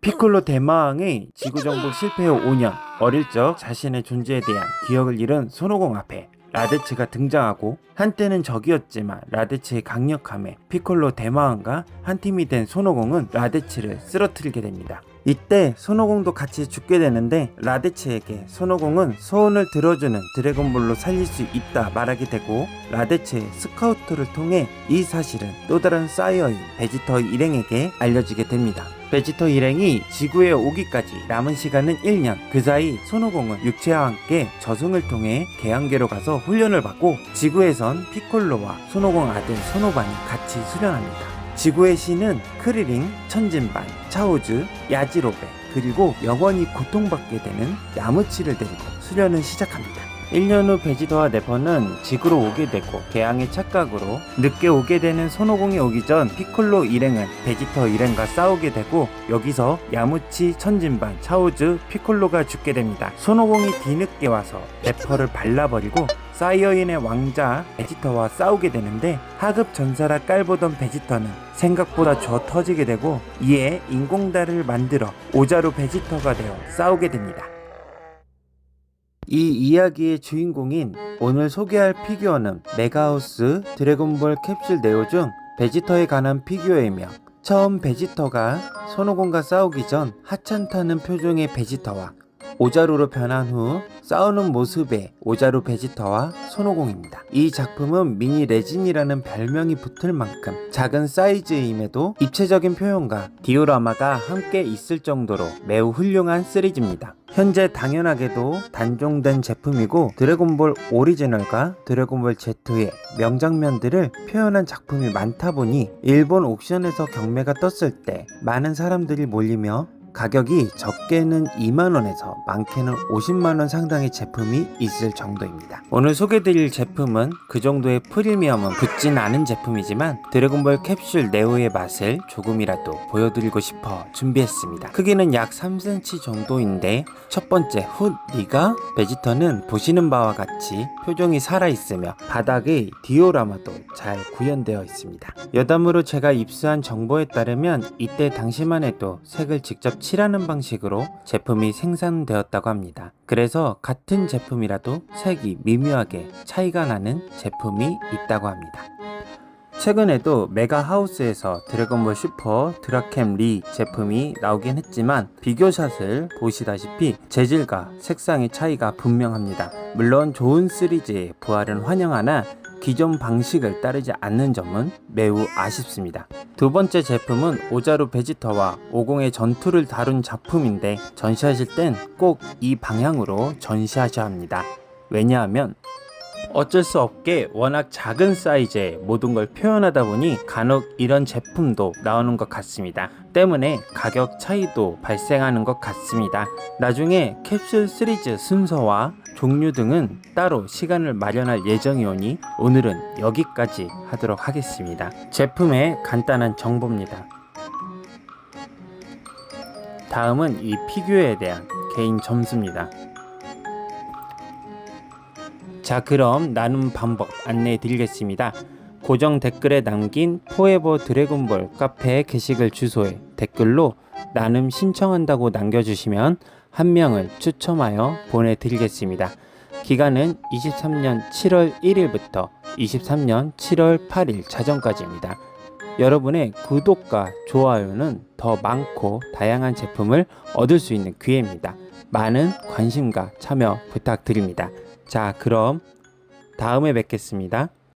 피콜로 대마왕의 지구 정복 실패 후 5년 어릴 적 자신의 존재에 대한 기억을 잃은 손오공 앞에 라데츠가 등장하고 한때는 적이었지만 라데츠의 강력함에 피콜로 대마왕과 한 팀이 된 손오공은 라데츠를 쓰러뜨리게 됩니다. 이때 손오공도 같이 죽게 되는데 라데츠에게 손오공은 소원을 들어주는 드래곤볼로 살릴 수 있다 말하게 되고 라데츠의 스카우트를 통해 이 사실은 또 다른 사이어인 베지터 일행에게 알려지게 됩니다. 베지터 일행이 지구에 오기까지 남은 시간은 1년. 그 사이 손오공은 육체와 함께 저승을 통해 개항계로 가서 훈련을 받고 지구에선 피콜로와 손오공 아들 손오반이 같이 수련합니다. 지구의 신은 크리링, 천진반, 차오즈, 야지로베 그리고 영원히 고통받게 되는 야무치를 데리고 수련을 시작합니다. 1년 후 베지터와 네퍼는 지구로 오게 되고 개항의 착각으로 늦게 오게 되는 손오공이 오기 전 피콜로 일행은 베지터 일행과 싸우게 되고 여기서 야무치, 천진반, 차오즈, 피콜로가 죽게 됩니다. 손오공이 뒤늦게 와서 네퍼를 발라버리고 사이어인의 왕자 베지터와 싸우게 되는데 하급 전사라 깔보던 베지터는 생각보다 져 터지게 되고 이에 인공달을 만들어 오자루 베지터가 되어 싸우게 됩니다. 이 이야기의 주인공인 오늘 소개할 피규어는 메가하우스 드래곤볼 캡슐 네오 중 베지터에 관한 피규어이며 처음 베지터가 손오공과 싸우기 전 하찮다는 표정의 베지터와 오자루로 변한 후 싸우는 모습의 오자루 베지터와 손오공입니다. 이 작품은 미니 레진이라는 별명이 붙을 만큼 작은 사이즈임에도 입체적인 표현과 디오라마가 함께 있을 정도로 매우 훌륭한 시리즈입니다. 현재 당연하게도 단종된 제품이고 드래곤볼 오리지널과 드래곤볼 Z의 명장면들을 표현한 작품이 많다 보니 일본 옥션에서 경매가 떴을 때 많은 사람들이 몰리며 가격이 적게는 2만원에서 많게는 50만원 상당의 제품이 있을 정도입니다. 오늘 소개드릴 제품은 그 정도의 프리미엄은 붙진 않은 제품이지만 드래곤볼 캡슐 네오의 맛을 조금이라도 보여드리고 싶어 준비했습니다. 크기는 약 3cm 정도인데 첫 번째 훗 리가 베지터는 보시는 바와 같이 표정이 살아있으며 바닥의 디오라마도 잘 구현되어 있습니다. 여담으로 제가 입수한 정보에 따르면 이때 당시만 해도 색을 직접 칠하는 방식으로 제품이 생산되었다고 합니다. 그래서 같은 제품이라도 색이 미묘하게 차이가 나는 제품이 있다고 합니다. 최근에도 메가하우스에서 드래곤볼 슈퍼 드라캠 리 제품이 나오긴 했지만 비교샷을 보시다시피 재질과 색상의 차이가 분명합니다. 물론 좋은 시리즈의 부활은 환영하나 기존 방식을 따르지 않는 점은 매우 아쉽습니다. 두 번째 제품은 오자루 베지터와 오공의 전투를 다룬 작품인데 전시하실 땐 꼭 이 방향으로 전시하셔야 합니다. 왜냐하면 어쩔 수 없게 워낙 작은 사이즈에 모든 걸 표현하다 보니 간혹 이런 제품도 나오는 것 같습니다. 때문에 가격 차이도 발생하는 것 같습니다. 나중에 캡슐 시리즈 순서와 종류 등은 따로 시간을 마련할 예정이오니 오늘은 여기까지 하도록 하겠습니다. 제품의 간단한 정보입니다. 다음은 이 피규어에 대한 개인 점수입니다. 자 그럼 나눔 방법 안내해 드리겠습니다. 고정 댓글에 남긴 포에버 드래곤볼 카페 게시글 주소에 댓글로 나눔 신청한다고 남겨주시면 한 명을 추첨하여 보내드리겠습니다. 기간은 23년 7월 1일부터 23년 7월 8일 자정까지입니다. 여러분의 구독과 좋아요는 더 많고 다양한 제품을 얻을 수 있는 기회입니다. 많은 관심과 참여 부탁드립니다. 자, 그럼 다음에 뵙겠습니다.